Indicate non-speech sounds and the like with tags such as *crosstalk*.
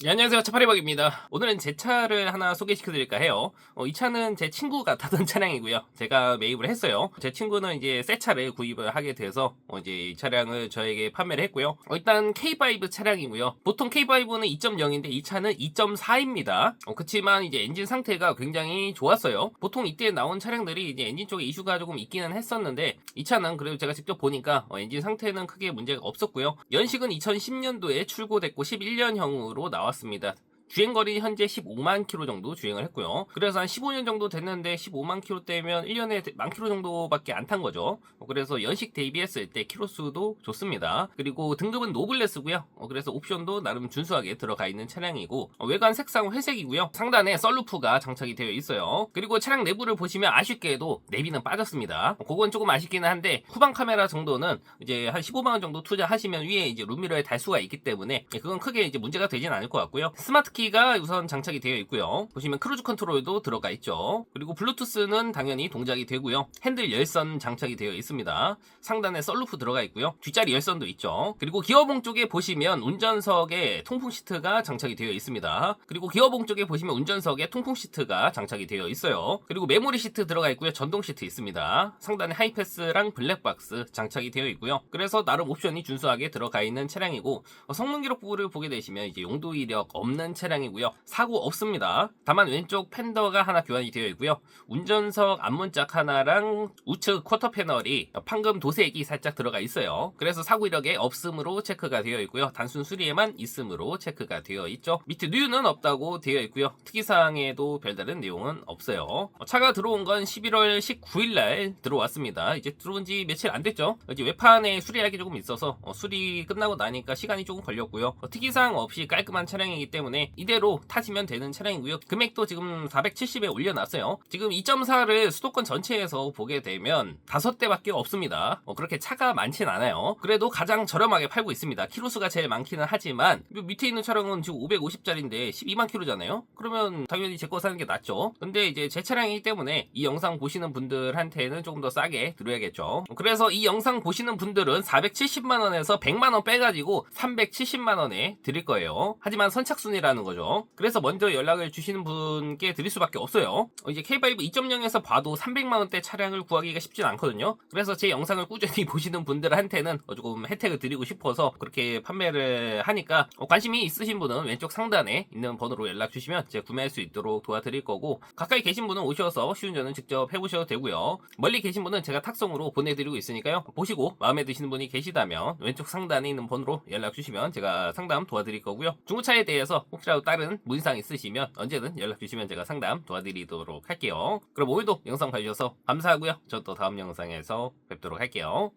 네, 안녕하세요. 차파리박입니다. 오늘은 제 차를 하나 소개시켜 드릴까 해요. 어, 이 차는 제 친구가 타던 *laughs* 차량이고요. 제가 매입을 했어요. 제 친구는 이제 새 차를 구입을 하게 돼서 어, 이제 이 차량을 저에게 판매를 했고요. 어, 일단 K5 차량이고요. 보통 K5는 2.0인데 이 차는 2.4입니다. 어, 그치만 이제 엔진 상태가 굉장히 좋았어요. 보통 이때 나온 차량들이 이제 엔진 쪽에 이슈가 조금 있기는 했었는데 이 차는 그래도 제가 직접 보니까 어, 엔진 상태는 크게 문제가 없었고요. 연식은 2010년도에 출고됐고 11년형으로 나왔 습니다. 주행거리 현재 15만 킬로 정도 주행을 했고요. 그래서 한 15년 정도 됐는데 15만 킬로 대면 1년에 만 킬로 정도밖에 안 탄 거죠. 어, 그래서 연식 대비했을 때 킬로 수도 좋습니다. 그리고 등급은 노블레스고요. 어, 그래서 옵션도 나름 준수하게 들어가 있는 차량이고 어, 외관 색상은 회색이고요. 상단에 썰루프가 장착이 되어 있어요. 그리고 차량 내부를 보시면 아쉽게도 내비는 빠졌습니다. 어, 그건 조금 아쉽기는 한데 후방 카메라 정도는 이제 한 15만 원 정도 투자하시면 위에 이제 룸미러에 달 수가 있기 때문에 예, 그건 크게 이제 문제가 되진 않을 것 같고요. 스마트 키가 우선 장착이 되어 있고요. 보시면 크루즈 컨트롤도 들어가 있죠. 그리고 블루투스는 당연히 동작이 되고요. 핸들 열선 장착이 되어 있습니다. 상단에 썰루프 들어가 있고요. 뒷자리 열선도 있죠. 그리고 기어봉 쪽에 보시면 운전석에 통풍 시트가 장착이 되어 있습니다. 그리고 기어봉 쪽에 보시면 운전석에 통풍 시트가 장착이 되어 있어요. 그리고 메모리 시트 들어가 있고요. 전동 시트 있습니다. 상단에 하이패스랑 블랙박스 장착이 되어 있고요. 그래서 나름 옵션이 준수하게 들어가 있는 차량이고 어, 성능 기록부를 보게 되시면 이제 용도 이력 없는 차량 이고요. 사고 없습니다. 다만 왼쪽 팬더가 하나 교환이 되어 있고요. 운전석 앞문짝 하나랑 우측 쿼터 패널이 판금 도색이 살짝 들어가 있어요. 그래서 사고 이력에 없음으로 체크가 되어 있고요. 단순 수리에만 있음으로 체크가 되어 있죠. 밑에 누유는 없다고 되어 있고요. 특이사항에도 별다른 내용은 없어요. 어, 차가 들어온 건 11월 19일 날 들어왔습니다. 이제 들어온 지 며칠 안 됐죠. 이제 외판에 수리할 게 조금 있어서 어, 수리 끝나고 나니까 시간이 조금 걸렸고요. 어, 특이사항 없이 깔끔한 차량이기 때문에 이대로 타시면 되는 차량이고요. 금액도 지금 470에 올려놨어요. 지금 2.4를 수도권 전체에서 보게 되면 5대밖에 없습니다. 어, 그렇게 차가 많진 않아요. 그래도 가장 저렴하게 팔고 있습니다. 키로수가 제일 많기는 하지만 요 밑에 있는 차량은 지금 550짜리인데 12만 킬로잖아요. 그러면 당연히 제 거 사는 게 낫죠. 근데 이제 제 차량이기 때문에 이 영상 보시는 분들한테는 조금 더 싸게 드려야겠죠. 그래서 이 영상 보시는 분들은 470만 원에서 100만 원 빼가지고 370만 원에 드릴 거예요. 하지만 선착순이라는 거죠. 그래서 먼저 연락을 주시는 분께 드릴 수밖에 없어요. 어, 이제 K5 2.0에서 봐도 300만 원대 차량을 구하기가 쉽진 않거든요. 그래서 제 영상을 꾸준히 *laughs* 보시는 분들한테는 어, 조금 혜택을 드리고 싶어서 그렇게 판매를 하니까 어, 관심이 있으신 분은 왼쪽 상단에 있는 번호로 연락 주시면 제가 구매할 수 있도록 도와드릴 거고 가까이 계신 분은 오셔서 시운전은 직접 해보셔도 되고요. 멀리 계신 분은 제가 탁송으로 보내드리고 있으니까요. 보시고 마음에 드시는 분이 계시다면 왼쪽 상단에 있는 번호로 연락 주시면 제가 상담 도와드릴 거고요. 중고차에 대해서 혹시라도 다른 문의사항 있으시면 언제든 연락 주시면 제가 상담 도와드리도록 할게요. 그럼 오늘도 영상 봐주셔서 감사하고요. 저 또 다음 영상에서 뵙도록 할게요.